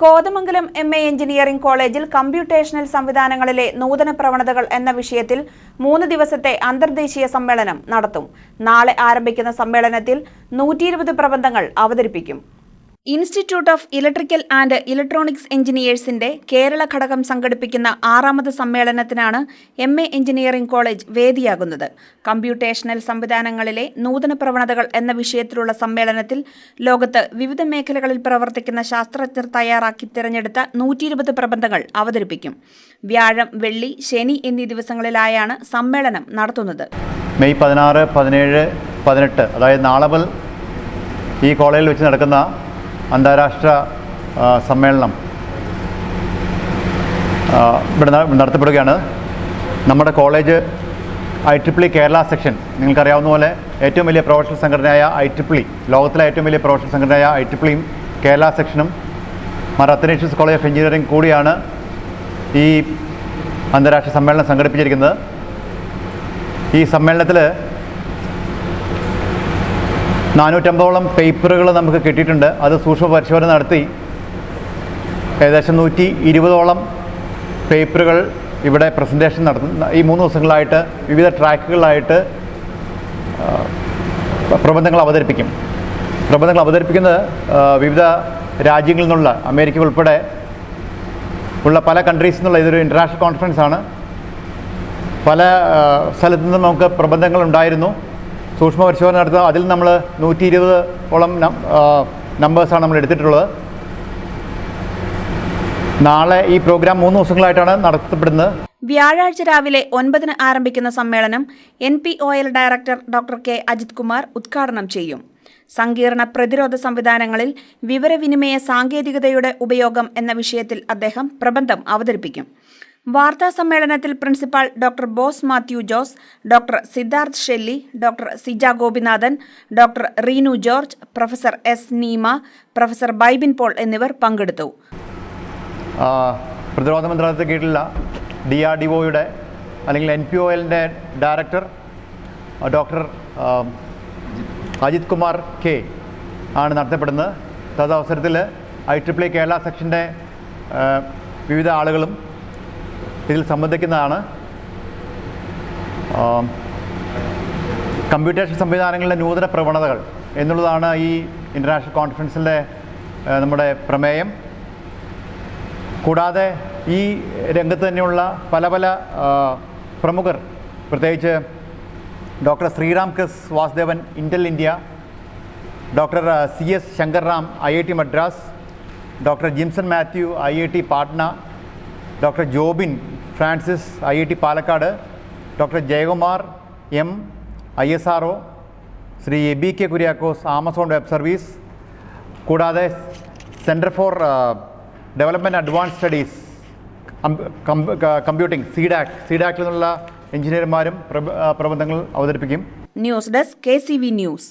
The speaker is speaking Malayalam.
കോതമംഗലം എം എ എഞ്ചിനീയറിംഗ് കോളേജിൽ കമ്പ്യൂട്ടേഷണൽ സംവിധാനങ്ങളിലെ നൂതന പ്രവണതകൾ എന്ന വിഷയത്തിൽ മൂന്ന് ദിവസത്തെ അന്തർദേശീയ സമ്മേളനം നടത്തും. നാളെ ആരംഭിക്കുന്ന സമ്മേളനത്തിൽ നൂറ്റി പ്രബന്ധങ്ങൾ അവതരിപ്പിക്കും. Institute of electrical and electronics എഞ്ചിനീയേഴ്സിന്റെ Kerala ഘടകം സംഘടിപ്പിക്കുന്ന ആറാമത് സമ്മേളനത്തിനാണ് എം എ എഞ്ചിനീയറിംഗ് കോളേജ് വേദിയാകുന്നത്. കമ്പ്യൂട്ടേഷണൽ സംവിധാനങ്ങളിലെ നൂതന പ്രവണതകൾ എന്ന വിഷയത്തിലുള്ള സമ്മേളനത്തിൽ ലോകത്ത് വിവിധ മേഖലകളിൽ പ്രവർത്തിക്കുന്ന ശാസ്ത്രജ്ഞർ തയ്യാറാക്കി തിരഞ്ഞെടുത്ത നൂറ്റി ഇരുപത് പ്രബന്ധങ്ങൾ അവതരിപ്പിക്കും. വ്യാഴം വെള്ളി ശനി എന്നീ ദിവസങ്ങളിലായാണ് സമ്മേളനം നടത്തുന്നത്. മെയ് പതിനാറ് പതിനേഴ് പതിനെട്ട് അതായത് നാളെ മുതൽ ഈ കോളേജിൽ വെച്ച് നടക്കുന്ന അന്താരാഷ്ട്ര സമ്മേളനം ഇവിടെ നടത്തപ്പെടുകയാണ്. നമ്മുടെ college I triple E Kerala section നിങ്ങൾക്കറിയാവുന്ന പോലെ ഏറ്റവും വലിയ പ്രൊഫഷണൽ സംഘടനയായ ഐ ട്രിപ്പിളി ലോകത്തിലെ ഏറ്റവും വലിയ പ്രൊഫഷണൽ സംഘടനയായ ഐ ട്രിപ്പിളിയും കേരള സെക്ഷനും Mar Athanasius college of engineering കൂടിയാണ് ഈ അന്താരാഷ്ട്ര സമ്മേളനം സംഘടിപ്പിച്ചിരിക്കുന്നത്. ഈ സമ്മേളനത്തിൽ നാനൂറ്റമ്പതോളം പേപ്പറുകൾ നമുക്ക് കിട്ടിയിട്ടുണ്ട്. അത് സൂക്ഷ്മ പരിശോധന നടത്തി. ഏകദേശം നൂറ്റി ഇരുപതോളം പേപ്പറുകൾ ഇവിടെ പ്രസന്റേഷൻ നടത്തുന്ന ഈ മൂന്ന് ദിവസങ്ങളായിട്ട് വിവിധ ട്രാക്കുകളായിട്ട് പ്രബന്ധങ്ങൾ അവതരിപ്പിക്കും. പ്രബന്ധങ്ങൾ അവതരിപ്പിക്കുന്നത് വിവിധ രാജ്യങ്ങളിൽ നിന്നുള്ള അമേരിക്ക ഉൾപ്പെടെ ഉള്ള പല കൺട്രീസിൽ നിന്നുള്ള ഇതൊരു ഇന്റർനാഷണൽ കോൺഫറൻസ് ആണ്. പല സ്ഥലത്തു നിന്നും നമുക്ക് പ്രബന്ധങ്ങൾ ഉണ്ടായിരുന്നു. സൂക്ഷ്മ പരിശോധന നടത്തുക. അതിൽ നമ്മൾ നൂറ്റി ഇരുപത് ഓളം നമ്പേഴ്സാണ് നമ്മൾ എടുത്തിട്ടുള്ളത്. നാളെ ഈ പ്രോഗ്രാം മൂന്ന് ദിവസങ്ങളായിട്ടാണ് നടത്തപ്പെടുന്നത്. വ്യാഴാഴ്ച രാവിലെ ഒൻപതിന് ആരംഭിക്കുന്ന സമ്മേളനം N P O L director doctor K Ajith Kumar ഉദ്ഘാടനം ചെയ്യും. സങ്കീർണ പ്രതിരോധ സംവിധാനങ്ങളിൽ വിവരവിനിമയ സാങ്കേതികതയുടെ ഉപയോഗം എന്ന വിഷയത്തിൽ അദ്ദേഹം പ്രബന്ധം അവതരിപ്പിക്കും. വാർത്താ സമ്മേളനത്തിൽ principal doctor Bose Mathew Jose doctor Siddharth Shelly doctor Sija Gopinathan doctor Reenu George professor S Neema professor Bybin Paul എന്നിവർ പങ്കെടുത്തു. പ്രതിരോധ മന്ത്രാലയത്തെ കീഴിലുള്ള ഡി ആർ ഡി ഒയുടെ അല്ലെങ്കിൽ എൻ പി ഒ എല്ലിന്റെ director doctor Ajith Kumar K ആണ് നടത്തപ്പെടുന്നത്. തദവസരത്തിൽ ഐ ട്രിപ്പിൾ കേരള സെക്ഷന്റെ വിവിധ ആളുകളും ഇതിൽ സംബന്ധിക്കുന്നതാണ് കമ്പ്യൂട്ടേഷൻ സംവിധാനങ്ങളിലെ നൂതന പ്രവണതകൾ എന്നുള്ളതാണ് ഈ ഇന്റർനാഷണൽ കോൺഫറൻസിന്റെ നമ്മുടെ പ്രമേയം. കൂടാതെ ഈ രംഗത്ത് തന്നെയുള്ള പല പല പ്രമുഖർ പ്രത്യേകിച്ച് doctor Sriram Kris Vasudevan Intel India doctor C S Shankar Ram I I T Madras doctor Jimson Mathew I I T Patna doctor Jobin Francis I I T Palakkad doctor Jayakumar M I S R O Shri A B K Kuriakose Amazon web service കൂടാതെ centre for development advance studies computing CDAC സീഡാക്കിൽ നിന്നുള്ള എഞ്ചിനീയർമാരും പ്രബ- പ്രബന്ധങ്ങൾ അവതരിപ്പിക്കും. News desk K news.